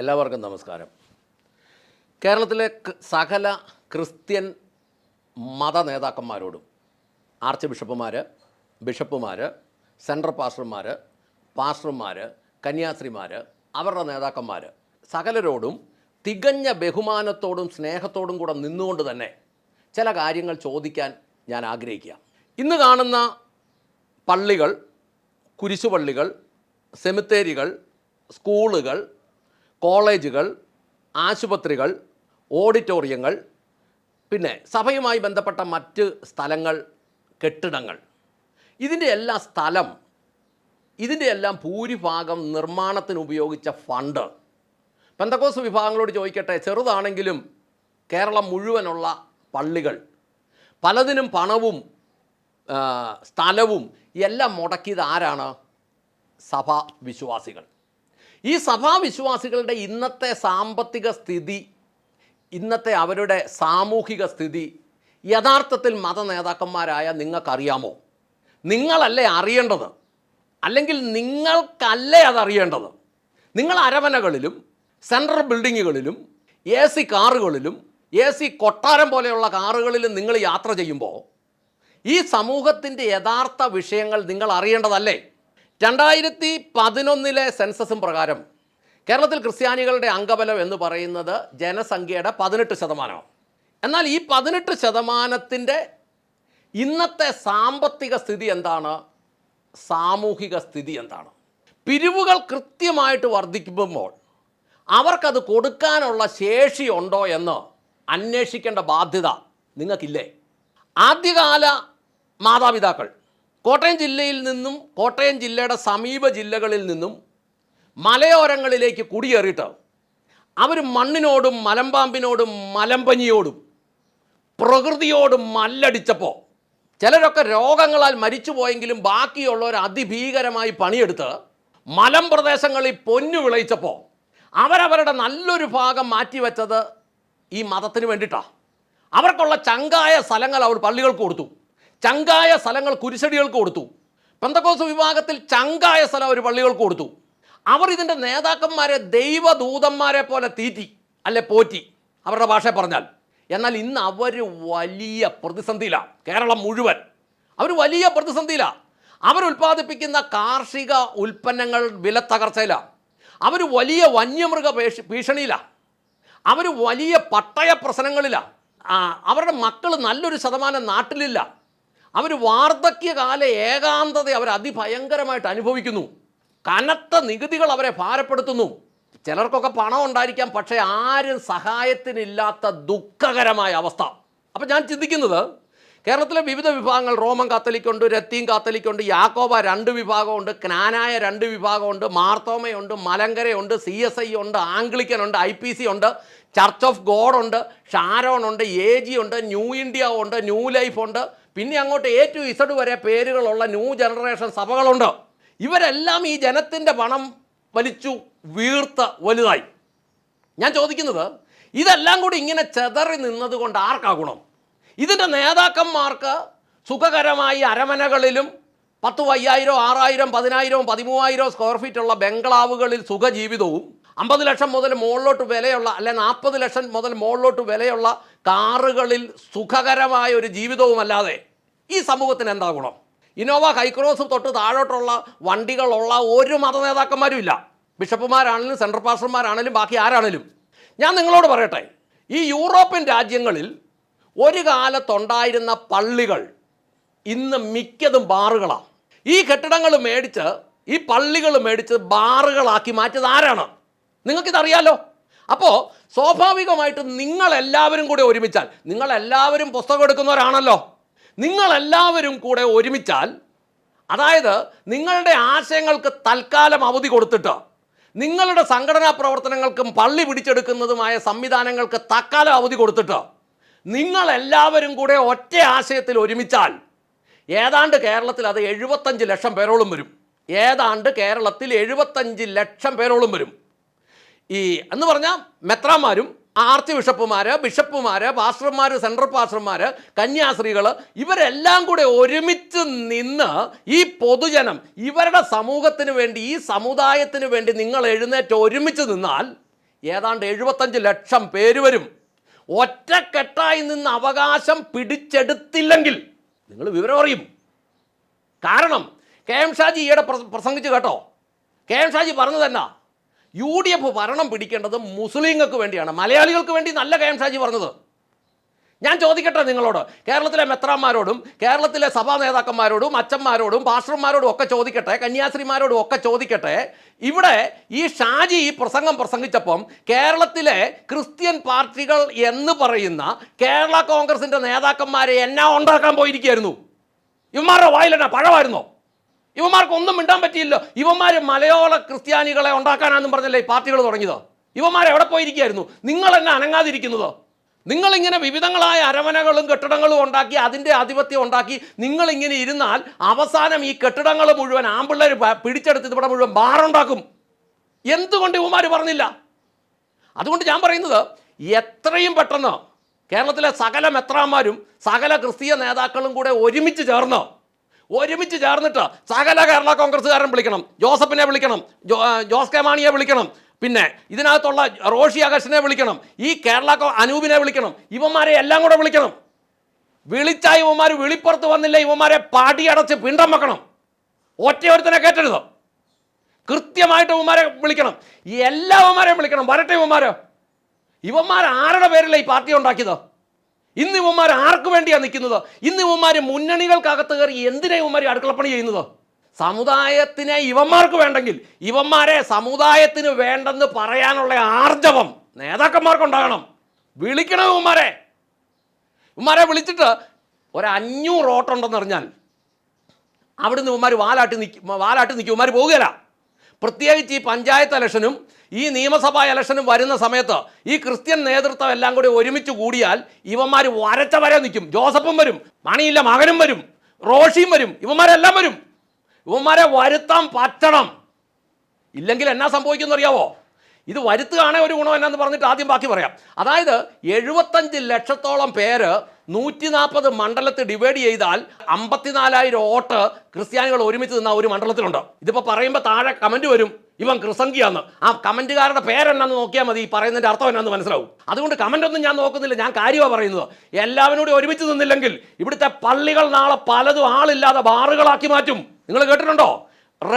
എല്ലാവർക്കും നമസ്കാരം. കേരളത്തിലെ സകല ക്രിസ്ത്യൻ മത നേതാക്കന്മാരോടും ആർച്ച് ബിഷപ്പുമാർ ബിഷപ്പുമാർ സെൻട്രൽ പാസ്റ്റർമാർ പാസ്റ്റർമാർ കന്യാസ്ത്രീമാർ അവരുടെ നേതാക്കന്മാർ സകലരോടും തികഞ്ഞ ബഹുമാനത്തോടും സ്നേഹത്തോടും കൂടെ നിന്നുകൊണ്ട് തന്നെ ചില കാര്യങ്ങൾ ചോദിക്കാൻ ഞാൻ ആഗ്രഹിക്കുക. ഇന്ന് കാണുന്ന പള്ളികൾ കുരിശുപള്ളികൾ സെമിത്തേരികൾ സ്കൂളുകൾ കോളേജുകൾ ആശുപത്രികൾ ഓഡിറ്റോറിയങ്ങൾ പിന്നെ സഭയുമായി ബന്ധപ്പെട്ട മറ്റ് സ്ഥലങ്ങൾ കെട്ടിടങ്ങൾ. ഇതിന്റെ എല്ലാ സ്ഥലം ഇതിന്റെ എല്ലാം ഭൂരിഭാഗം നിർമ്മാണത്തിന് ഉപയോഗിച്ച ഫണ്ട്. പെന്തക്കോസ് വിഭാഗങ്ങളോട് ചോദിക്കട്ടെ ചെറുതാണെങ്കിലും കേരളം മുഴുവനുള്ള പള്ളികൾ. പലതിനും പണവും സ്ഥലവും എല്ലാം മുടക്കിയത് ആരാണ്? സഭാ വിശ്വാസികൾ ഈ സഭാവിശ്വാസികളുടെ ഇന്നത്തെ സാമ്പത്തിക സ്ഥിതി ഇന്നത്തെ അവരുടെ സാമൂഹിക സ്ഥിതി യഥാർത്ഥത്തിൽ മത നേതാക്കന്മാരായ നിങ്ങൾക്കറിയാമോ? നിങ്ങളല്ലേ അറിയേണ്ടത്? അല്ലെങ്കിൽ നിങ്ങൾക്കല്ലേ അതറിയേണ്ടത്? നിങ്ങൾ അരവനകളിലും സെൻട്രൽ ബിൽഡിങ്ങുകളിലും എ സി കാറുകളിലും എ സി കൊട്ടാരം പോലെയുള്ള കാറുകളിലും നിങ്ങൾ യാത്ര ചെയ്യുമ്പോൾ ഈ സമൂഹത്തിന്റെ യഥാർത്ഥ വിഷയങ്ങൾ നിങ്ങൾ അറിയേണ്ടതല്ലേ? രണ്ടായിരത്തി പതിനൊന്നിലെ സെൻസസും പ്രകാരം കേരളത്തിൽ ക്രിസ്ത്യാനികളുടെ അംഗബലം എന്ന് പറയുന്നത് ജനസംഖ്യയുടെ പതിനെട്ട് ശതമാനമാണ്. എന്നാൽ ഈ പതിനെട്ട് ശതമാനത്തിന്റെ ഇന്നത്തെ സാമ്പത്തിക സ്ഥിതി എന്താണ്? സാമൂഹിക സ്ഥിതി എന്താണ്? പിരിവുകൾ കൃത്യമായിട്ട് വർദ്ധിക്കുമ്പോൾ അവർക്കത് കൊടുക്കാനുള്ള ശേഷി ഉണ്ടോ എന്ന് അന്വേഷിക്കേണ്ട ബാധ്യത നിങ്ങൾക്കില്ലേ? ആദ്യകാല മാതാപിതാക്കൾ കോട്ടയം ജില്ലയിൽ നിന്നും കോട്ടയം ജില്ലയുടെ സമീപ ജില്ലകളിൽ നിന്നും മലയോരങ്ങളിലേക്ക് കുടിയേറിയിട്ട് അവർ മണ്ണിനോടും മലമ്പാമ്പിനോടും മലമ്പനിയോടും പ്രകൃതിയോടും മല്ലടിച്ചപ്പോൾ ചിലരൊക്കെ രോഗങ്ങളാൽ മരിച്ചുപോയെങ്കിലും ബാക്കിയുള്ളവർ അതിഭീകരമായി പണിയെടുത്ത് മലം പ്രദേശങ്ങളിൽ പൊന്നു വിളയിച്ചപ്പോൾ അവരവരുടെ നല്ലൊരു ഭാഗം മാറ്റിവെച്ചത് ഈ മതത്തിന് വേണ്ടിയിട്ടാണ് അവർക്കുള്ള ചങ്കായ സ്ഥലങ്ങൾ അവർ പള്ളികൾക്ക് കൊടുത്തു. ചങ്കായ സ്ഥലങ്ങൾ കുരിശടികൾക്ക് കൊടുത്തു. പെന്തക്കോസ് വിഭാഗത്തിൽ ചങ്കായ സ്ഥലം ഒരു പള്ളികൾക്ക് കൊടുത്തു. അവർ ഇതിന്റെ നേതാക്കന്മാരെ ദൈവദൂതന്മാരെ പോലെ തീറ്റി അല്ലെ പോറ്റി അവരുടെ ഭാഷ പറഞ്ഞാൽ. എന്നാൽ ഇന്ന് അവർ വലിയ പ്രതിസന്ധിയിലാണ് കേരളം മുഴുവൻ. അവർ വലിയ പ്രതിസന്ധിയിലാണ് അവരുൽപ്പാദിപ്പിക്കുന്ന കാർഷിക ഉൽപ്പന്നങ്ങൾ വില തകർച്ചയിലാണ് അവർ വലിയ വന്യമൃഗ ഭീഷ- ഭീഷണിയിലാണ് അവർ വലിയ പട്ടയ പ്രശ്നങ്ങളിലാണ് അവരുടെ മക്കൾ നല്ലൊരു ശതമാനം നാട്ടിലില്ല. അവർ വാർദ്ധക്യകാല ഏകാന്തത അവർ അതിഭയങ്കരമായിട്ട് അനുഭവിക്കുന്നു. കനത്ത നികുതികൾ അവരെ ഭാരപ്പെടുത്തുന്നു. ചിലർക്കൊക്കെ പണം ഉണ്ടായിരിക്കാം പക്ഷേ ആരും സഹായത്തിനില്ലാത്ത ദുഃഖകരമായ അവസ്ഥ. അപ്പം ഞാൻ ചിന്തിക്കുന്നത് കേരളത്തിലെ വിവിധ വിഭാഗങ്ങൾ റോമൻ കാത്തലിക്കുണ്ട് രത്തീൻ കാത്തലിക്കുണ്ട് യാക്കോബ രണ്ട് വിഭാഗമുണ്ട് ക്നാനായ രണ്ട് വിഭാഗമുണ്ട് മാർത്തോമയുണ്ട് മലങ്കരയുണ്ട് സി എസ് ഐ ഉണ്ട് ആംഗ്ലിക്കൻ ഉണ്ട് ഐ പി സി ഉണ്ട് ചർച്ച് ഓഫ് ഗോഡ് ഉണ്ട് ഷാരോൺ ഉണ്ട് എ ജി ഉണ്ട് ന്യൂ ഇന്ത്യ ഉണ്ട് ന്യൂ ലൈഫ് ഉണ്ട് പിന്നെ അങ്ങോട്ട് എ ടു ഇസഡ് വരെ പേരുകളുള്ള ന്യൂ ജനറേഷൻ സഭകളുണ്ട്. ഇവരെല്ലാം ഈ ജനത്തിന്റെ പണം വലിച്ചു വീർത്ത വലുതായി. ഞാൻ ചോദിക്കുന്നത് ഇതെല്ലാം കൂടി ഇങ്ങനെ ചെതറി നിന്നത് കൊണ്ട് ആർക്കാ ഗുണം? ഇതിന്റെ നേതാക്കന്മാർക്ക് സുഖകരമായി അരമനകളിലും പത്ത് അയ്യായിരം ആറായിരം പതിനായിരവും പതിമൂവായിരവും സ്ക്വയർ ഫീറ്റുള്ള ബംഗ്ലാവുകളിൽ സുഖജീവിതവും അമ്പത് ലക്ഷം മുതൽ മുകളിലോട്ട് വിലയുള്ള അല്ലെ നാൽപ്പത് ലക്ഷം മുതൽ മുകളിലോട്ട് വിലയുള്ള കാറുകളിൽ സുഖകരമായ ഒരു ജീവിതവുമല്ലാതെ ഈ സമൂഹത്തിന് എന്താ ഗുണം? ഇന്നോവ ഹൈക്രോസ് തൊട്ട് താഴോട്ടുള്ള വണ്ടികളുള്ള ഒരു മത നേതാക്കന്മാരും ഇല്ല. ബിഷപ്പുമാരാണെങ്കിലും സെൻട്രൽ പാസ്റ്റർമാരാണെങ്കിലും ബാക്കി ആരാണെങ്കിലും. ഞാൻ നിങ്ങളോട് പറയട്ടെ ഈ യൂറോപ്യൻ രാജ്യങ്ങളിൽ ഒരു കാലത്തുണ്ടായിരുന്ന പള്ളികൾ ഇന്ന് മിക്കതും ബാറുകളാണ് ഈ കെട്ടിടങ്ങൾ മേടിച്ച് ഈ പള്ളികൾ മേടിച്ച് ബാറുകളാക്കി മാറ്റിയത് ആരാണ്? നിങ്ങൾക്കിതറിയാലോ? അപ്പോൾ സ്വാഭാവികമായിട്ടും നിങ്ങളെല്ലാവരും കൂടെ ഒരുമിച്ചാൽ നിങ്ങളെല്ലാവരും പുസ്തകം എടുക്കുന്നവരാണല്ലോ. നിങ്ങളെല്ലാവരും കൂടെ ഒരുമിച്ചാൽ അതായത് നിങ്ങളുടെ ആശയങ്ങൾക്ക് തൽക്കാലം അവധി കൊടുത്തിട്ട് നിങ്ങളുടെ സംഘടനാ പ്രവർത്തനങ്ങൾക്കും പള്ളി പിടിച്ചെടുക്കുന്നതുമായ സംവിധാനങ്ങൾക്ക് തൽക്കാലം അവധി കൊടുത്തിട്ട് നിങ്ങളെല്ലാവരും കൂടെ ഒറ്റ ആശയത്തിൽ ഒരുമിച്ചാൽ ഏതാണ്ട് കേരളത്തിൽ അത് എഴുപത്തഞ്ച് ലക്ഷം പേരോളം വരും. ഏതാണ്ട് കേരളത്തിൽ എഴുപത്തഞ്ച് ലക്ഷം പേരോളം വരും. ഈ എന്ന് പറഞ്ഞാൽ മെത്രാമാരും ആർച്ച് ബിഷപ്പുമാർ ബിഷപ്പുമാർ പാസ്റ്റർമാർ സെൻട്രൽ പാസ്റ്റർമാർ കന്യാസ്ത്രീകൾ ഇവരെല്ലാം കൂടെ ഒരുമിച്ച് നിന്ന് ഈ പൊതുജനം ഇവരുടെ സമൂഹത്തിന് വേണ്ടി ഈ സമുദായത്തിന് വേണ്ടി നിങ്ങൾ എഴുന്നേറ്റ് ഒരുമിച്ച് നിന്നാൽ ഏതാണ്ട് എഴുപത്തഞ്ച് ലക്ഷം പേര് വരും. ഒറ്റക്കെട്ടായി നിന്ന് അവകാശം പിടിച്ചെടുത്തില്ലെങ്കിൽ നിങ്ങൾ വിവരം അറിയും. കാരണം കെ എം ഷാജി ഈയിടെ പ്ര- പ്രസംഗിച്ച് കേട്ടോ. കെ എം ഷാജി പറഞ്ഞത് എന്നാ? യു ഡി എഫ് ഭരണം പിടിക്കേണ്ടത് മുസ്ലിങ്ങൾക്ക് വേണ്ടിയാണ്. മലയാളികൾക്ക് വേണ്ടി നല്ല കെ എം ഷാജി പറഞ്ഞത്. ഞാൻ ചോദിക്കട്ടെ നിങ്ങളോട്. കേരളത്തിലെ മെത്രാന്മാരോടും കേരളത്തിലെ സഭാ നേതാക്കന്മാരോടും അച്ഛന്മാരോടും പാസ്റ്റർമാരോടും ഒക്കെ ചോദിക്കട്ടെ കന്യാസ്ത്രീമാരോടും ഒക്കെ ചോദിക്കട്ടെ ഇവിടെ ഈ ഷാജി ഈ പ്രസംഗം പ്രസംഗിച്ചപ്പം കേരളത്തിലെ ക്രിസ്ത്യൻ പാർട്ടികൾ എന്ന് പറയുന്ന കേരള കോൺഗ്രസിന്റെ നേതാക്കന്മാരെ എന്നാ ഉണ്ടാക്കാൻ പോയിരിക്കുകയായിരുന്നു? ഇവന്മാരുടെ വായിലെന്നാ പഴമായിരുന്നോ? ഇവന്മാർക്ക് ഒന്നും മിണ്ടാൻ പറ്റിയില്ലോ. ഇവന്മാർ മലയാള ക്രിസ്ത്യാനികളെ ഉണ്ടാക്കാനാന്നും പറഞ്ഞല്ലേ ഈ പാർട്ടികൾ തുടങ്ങിയത്? ഇവന്മാർ എവിടെ പോയിരിക്കുകയായിരുന്നു നിങ്ങൾ എന്നെ അനങ്ങാതിരിക്കുന്നത്? നിങ്ങളിങ്ങനെ വിവിധങ്ങളായ അരമനകളും കെട്ടിടങ്ങളും ഉണ്ടാക്കി അതിന്റെ ആധിപത്യം ഉണ്ടാക്കി നിങ്ങളിങ്ങനെ ഇരുന്നാൽ അവസാനം ഈ കെട്ടിടങ്ങൾ മുഴുവൻ ആമ്പിള്ളേർ പിടിച്ചെടുത്ത് ഇവിടെ മുഴുവൻ ബാറുണ്ടാക്കും. എന്തുകൊണ്ട് ഇവന്മാർ പറഞ്ഞില്ല? അതുകൊണ്ട് ഞാൻ പറയുന്നത് എത്രയും പെട്ടെന്ന് കേരളത്തിലെ സകല മെത്രാന്മാരും സകല ക്രിസ്തീയ നേതാക്കളും കൂടെ ഒരുമിച്ച് ചേർന്ന് ഒരുമിച്ച് ചേർന്നിട്ട് സകല കേരള കോൺഗ്രസ്സുകാരൻ വിളിക്കണം ജോസഫിനെ വിളിക്കണം ജോസ് കെ മാണിയെ വിളിക്കണം. പിന്നെ ഇതിനകത്തുള്ള റോഷി അഗസ്റ്റിനെ വിളിക്കണം ഈ കേരള അനൂപിനെ വിളിക്കണം ഇവന്മാരെ എല്ലാം കൂടെ വിളിക്കണം. വിളിച്ച ഇവന്മാർ വിളിപ്പുറത്ത് വന്നില്ല ഇവന്മാരെ പാടിയടച്ച് പിണ്ടം വെക്കണം. ഒറ്റയൊരുത്തനെ കേട്ടരുത് കൃത്യമായിട്ട് ഇവന്മാരെ വിളിക്കണം. എല്ലാ ഇവന്മാരെയും വിളിക്കണം. വരട്ടെ ഇവന്മാരോ. ഇവന്മാർ ആരുടെ പേരിലാണ് ഈ പാർട്ടി ഉണ്ടാക്കിയത്? ഇന്ന് ഇവന്മാർ ആർക്ക് വേണ്ടിയാണ് നിൽക്കുന്നത്? ഇന്ന് ഇവന്മാർ മുന്നണികൾക്കകത്ത് കയറി എന്തിനാ ഇവന്മാർ അടുക്കളപ്പണി ചെയ്യുന്നത്? സമുദായത്തിനെ ഇവന്മാർക്ക് വേണ്ടെങ്കിൽ ഇവന്മാരെ സമുദായത്തിന് വേണ്ടെന്ന് പറയാനുള്ള ആർജവം നേതാക്കന്മാർക്കുണ്ടാകണം. വിളിക്കണം ഇവന്മാരെ. ഇവന്മാരെ വിളിച്ചിട്ട് ഒരു അഞ്ഞൂറ് ഓട്ടുണ്ടെന്ന് അറിഞ്ഞാൽ അവിടുന്ന് ഇവന്മാർ വാലാട്ടി നിൽക്കും വാലാട്ടി നിൽക്കും ഇവന്മാർ പോകുകയില്ല പ്രത്യേകിച്ച് ഈ പഞ്ചായത്ത് ഇലക്ഷനും ഈ നിയമസഭാ ഇലക്ഷനും വരുന്ന സമയത്ത് ഈ ക്രിസ്ത്യൻ നേതൃത്വം എല്ലാം കൂടി ഒരുമിച്ച് കൂടിയാൽ ഇവന്മാർ വരച്ച വരെ നിൽക്കും. ജോസഫും വരും മണിയില്ല മകനും വരും റോഷിയും വരും ഇവന്മാരെല്ലാം വരും. ഇവന്മാരെ വരുത്താൻ പറ്റണം. ഇല്ലെങ്കിൽ എന്നാ സംഭവിക്കുമെന്ന് അറിയാവോ? ഇത് വരുത്തുകയാണെ ഒരു ഗുണം എന്നാന്ന് പറഞ്ഞിട്ട് ആദ്യം ബാക്കി പറയാം. അതായത് എഴുപത്തഞ്ച് ലക്ഷത്തോളം പേര് നൂറ്റി നാൽപ്പത് മണ്ഡലത്തിൽ ഡിവൈഡ് ചെയ്താൽ അമ്പത്തിനാലായിരം വോട്ട് ക്രിസ്ത്യാനികൾ ഒരുമിച്ച് നിന്ന ഒരു മണ്ഡലത്തിലുണ്ട്. ഇതിപ്പോൾ പറയുമ്പോൾ താഴെ കമന്റ് വരും. ഇവൻ ക്രിസംഖിയാന്ന്. ആ കമന്റുകാരുടെ പേരെന്നാന്ന് നോക്കിയാൽ മതി. ഈ പറയുന്നതിന്റെ അർത്ഥം എന്നാന്ന് മനസ്സിലാവും. അതുകൊണ്ട് കമന്റ് ഒന്നും ഞാൻ നോക്കുന്നില്ല. ഞാൻ കാര്യമാണ് പറയുന്നത്. എല്ലാവരും ഒരുമിച്ച് നിന്നില്ലെങ്കിൽ ഇവിടുത്തെ പള്ളികൾ നാളെ പലതും ആളില്ലാതെ ബാറുകളാക്കി മാറ്റും. നിങ്ങൾ കേട്ടിട്ടുണ്ടോ?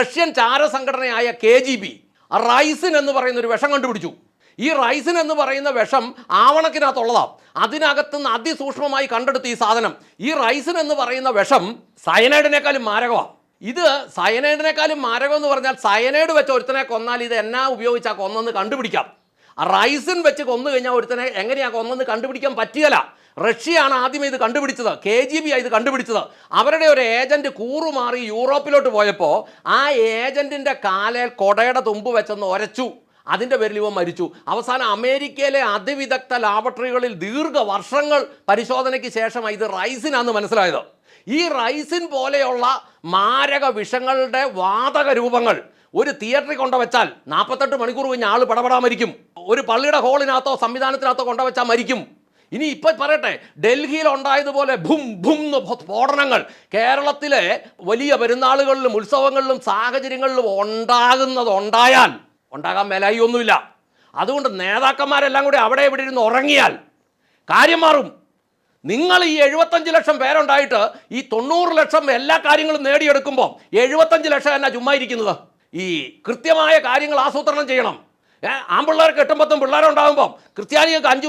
റഷ്യൻ ചാരസംഘടനയായ കെ ജി ബി റൈസിൻ എന്ന് പറയുന്ന ഒരു വിഷം കണ്ടുപിടിച്ചു. ഈ റൈസിൻ എന്ന് പറയുന്ന വിഷം ആവണക്കിനകത്തുള്ളതാണ് അതിനകത്ത് നിന്ന് അതിസൂക്ഷ്മമായി കണ്ടെടുത്ത് ഈ സാധനം. ഈ റൈസിൻ എന്ന് പറയുന്ന വിഷം സയനൈഡിനേക്കാളും മാരകമാണ് ഇത് സയനൈഡിനേക്കാളും മാരകം എന്ന് പറഞ്ഞാൽ സയനൈഡ് വെച്ച് ഒരുത്തനെ കൊന്നാൽ ഇത് എന്നാ ഉപയോഗിച്ചാൽ കൊന്നെന്ന് കണ്ടുപിടിക്കാം. റൈസിൻ വെച്ച് കൊന്നു കഴിഞ്ഞാൽ ഒരുത്തനെ എങ്ങനെയാ കൊന്നെന്ന് കണ്ടുപിടിക്കാൻ പറ്റിയല്ല റഷ്യയാണ് ആദ്യം ഇത് കണ്ടുപിടിച്ചത്. കെ ജി ബി ഇത് കണ്ടുപിടിച്ചത്. അവരുടെ ഒരു ഏജന്റ് കൂറുമാറി യൂറോപ്പിലോട്ട് പോയപ്പോൾ ആ ഏജന്റിന്റെ കാലേൽ കൊടയുടെ തുമ്പ് വെച്ചെന്ന് ഒരച്ചു. അതിന്റെ പേരിൽ ഇവൻ മരിച്ചു. അവസാനം അമേരിക്കയിലെ അതിവിദഗ്ധ ലാബറട്ടറികളിൽ ദീർഘ വർഷങ്ങൾ പരിശോധനയ്ക്ക് ശേഷം ഇത് റൈസിനാന്ന് മനസ്സിലായത്. ഈ റൈസിൻ പോലെയുള്ള മാരക വിഷങ്ങളുടെ വാതക രൂപങ്ങൾ ഒരു തിയേറ്ററിൽ കൊണ്ടുവച്ചാൽ നാൽപ്പത്തെട്ട് മണിക്കൂർ കഴിഞ്ഞ് ആൾ പടപടാ മരിക്കും. ഒരു പള്ളിയുടെ ഹോളിനകത്തോ സംവിധാനത്തിനകത്തോ കൊണ്ടുവച്ചാൽ മരിക്കും. ഇനി ഇപ്പം പറയട്ടെ ഡൽഹിയിൽ ഉണ്ടായതുപോലെ ഭും ഭും സ്ഫോടനങ്ങൾ കേരളത്തിലെ വലിയ പെരുന്നാളുകളിലും ഉത്സവങ്ങളിലും സാഹചര്യങ്ങളിലും ഉണ്ടാകുന്നത് ഉണ്ടായാൽ ഉണ്ടാകാൻ മേലായി ഒന്നുമില്ല അതുകൊണ്ട് നേതാക്കന്മാരെല്ലാം കൂടി അവിടെ ഇവിടെ ഇരുന്ന് ഉറങ്ങിയാൽ കാര്യം മാറും. നിങ്ങൾ ഈ എഴുപത്തഞ്ച് ലക്ഷം പേരുണ്ടായിട്ട് ഈ തൊണ്ണൂറ് ലക്ഷം എല്ലാ കാര്യങ്ങളും നേടിയെടുക്കുമ്പോൾ എഴുപത്തഞ്ച് ലക്ഷം എന്നാ ചുമ്മാ ഇരിക്കുന്നത്. ഈ കൃത്യമായ കാര്യങ്ങൾ ആസൂത്രണം ചെയ്യണം. ആമ്പിള്ളേർക്ക് എട്ടും പത്തും പിള്ളേരുണ്ടാകുമ്പോൾ ക്രിസ്ത്യാനികൾക്ക് അഞ്ച്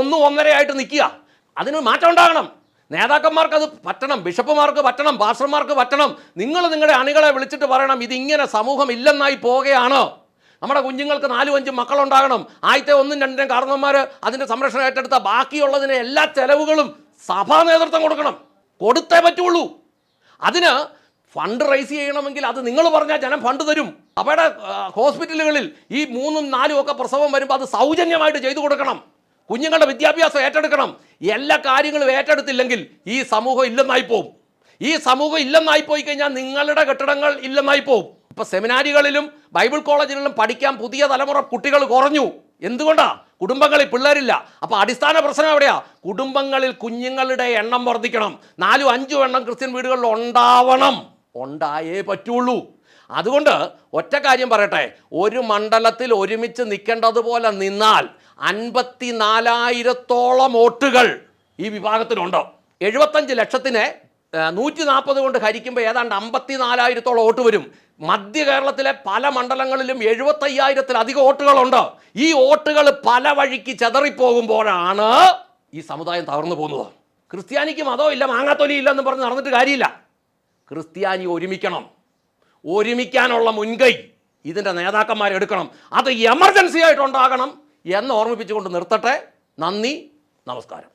ഒന്നും ഒന്നരയായിട്ട് നിൽക്കുക. അതിന് മാറ്റം ഉണ്ടാകണം. നേതാക്കന്മാർക്ക് അത് പറ്റണം ബിഷപ്പുമാർക്ക് പറ്റണം പാസ്റ്റർമാർക്ക് പറ്റണം. നിങ്ങൾ നിങ്ങളുടെ അണികളെ വിളിച്ചിട്ട് പറയണം ഇതിങ്ങനെ സമൂഹം ഇല്ലെന്നായി പോവുകയാണ്. നമ്മുടെ കുഞ്ഞുങ്ങൾക്ക് നാലും അഞ്ചും മക്കളുണ്ടാകണം. ആദ്യത്തെ ഒന്നും രണ്ടിനും കാരണവന്മാർ അതിന്റെ സംരക്ഷണം ഏറ്റെടുത്ത ബാക്കിയുള്ളതിന് എല്ലാ ചെലവുകളും സഭാ നേതൃത്വം കൊടുക്കണം. കൊടുത്തേ പറ്റുള്ളൂ. അതിന് ഫണ്ട് റൈസ് ചെയ്യണമെങ്കിൽ അത് നിങ്ങൾ പറഞ്ഞാൽ ജനം ഫണ്ട് തരും. അവയുടെ ഹോസ്പിറ്റലുകളിൽ ഈ മൂന്നും നാലും ഒക്കെ പ്രസവം വരുമ്പോൾ അത് സൗജന്യമായിട്ട് ചെയ്തു കൊടുക്കണം. കുഞ്ഞുങ്ങളുടെ വിദ്യാഭ്യാസം ഏറ്റെടുക്കണം. എല്ലാ കാര്യങ്ങളും ഏറ്റെടുത്തില്ലെങ്കിൽ ഈ സമൂഹം ഇല്ലെന്നായി പോകും ഈ സമൂഹം ഇല്ലെന്നായി പോയി കഴിഞ്ഞാൽ നിങ്ങളുടെ കെട്ടിടങ്ങൾ ഇല്ലെന്നായി പോവും. ഇപ്പൊ സെമിനാരികളിലും ബൈബിൾ കോളേജുകളിലും പഠിക്കാൻ പുതിയ തലമുറ കുട്ടികൾ കുറഞ്ഞു. എന്തുകൊണ്ടാണ് കുടുംബങ്ങളിൽ പിള്ളേരില്ല. അപ്പോൾ അടിസ്ഥാന പ്രശ്നം എവിടെയാ? കുടുംബങ്ങളിൽ കുഞ്ഞുങ്ങളുടെ എണ്ണം വർദ്ധിക്കണം. നാലും അഞ്ചും എണ്ണം ക്രിസ്ത്യൻ വീടുകളിൽ ഉണ്ടാവണം. ഉണ്ടായേ പറ്റുള്ളൂ. അതുകൊണ്ട് ഒറ്റ കാര്യം പറയട്ടെ. ഒരു മണ്ഡലത്തിൽ ഒരുമിച്ച് നിൽക്കേണ്ടതുപോലെ നിന്നാൽ അൻപത്തി നാലായിരത്തോളം വോട്ടുകൾ ഈ വിഭാഗത്തിനുണ്ട്. എഴുപത്തഞ്ച് ലക്ഷത്തിനെ നൂറ്റി നാൽപ്പത് കൊണ്ട് ഹരിക്കുമ്പോൾ ഏതാണ്ട് അമ്പത്തി നാലായിരത്തോളം വോട്ട് വരും. മധ്യ കേരളത്തിലെ പല മണ്ഡലങ്ങളിലും എഴുപത്തയ്യായിരത്തിലധികം വോട്ടുകളുണ്ട്. ഈ വോട്ടുകൾ പല വഴിക്ക് ചെതറിപ്പോകുമ്പോഴാണ് ഈ സമുദായം തകർന്നു പോകുന്നത്. ക്രിസ്ത്യാനിക്ക് മതവും ഇല്ല മാങ്ങാത്തൊലി ഇല്ലെന്ന് പറഞ്ഞ് നടന്നിട്ട് കാര്യമില്ല. ക്രിസ്ത്യാനി ഒരുമിക്കണം. ഒരുമിക്കാനുള്ള മുൻകൈ ഇതിന്റെ നേതാക്കന്മാർ എടുക്കണം. അത് എമർജൻസി ആയിട്ടുണ്ടാകണം എന്ന് ഓർമ്മിപ്പിച്ചുകൊണ്ട് നിർത്തട്ടെ. നന്ദി നമസ്കാരം.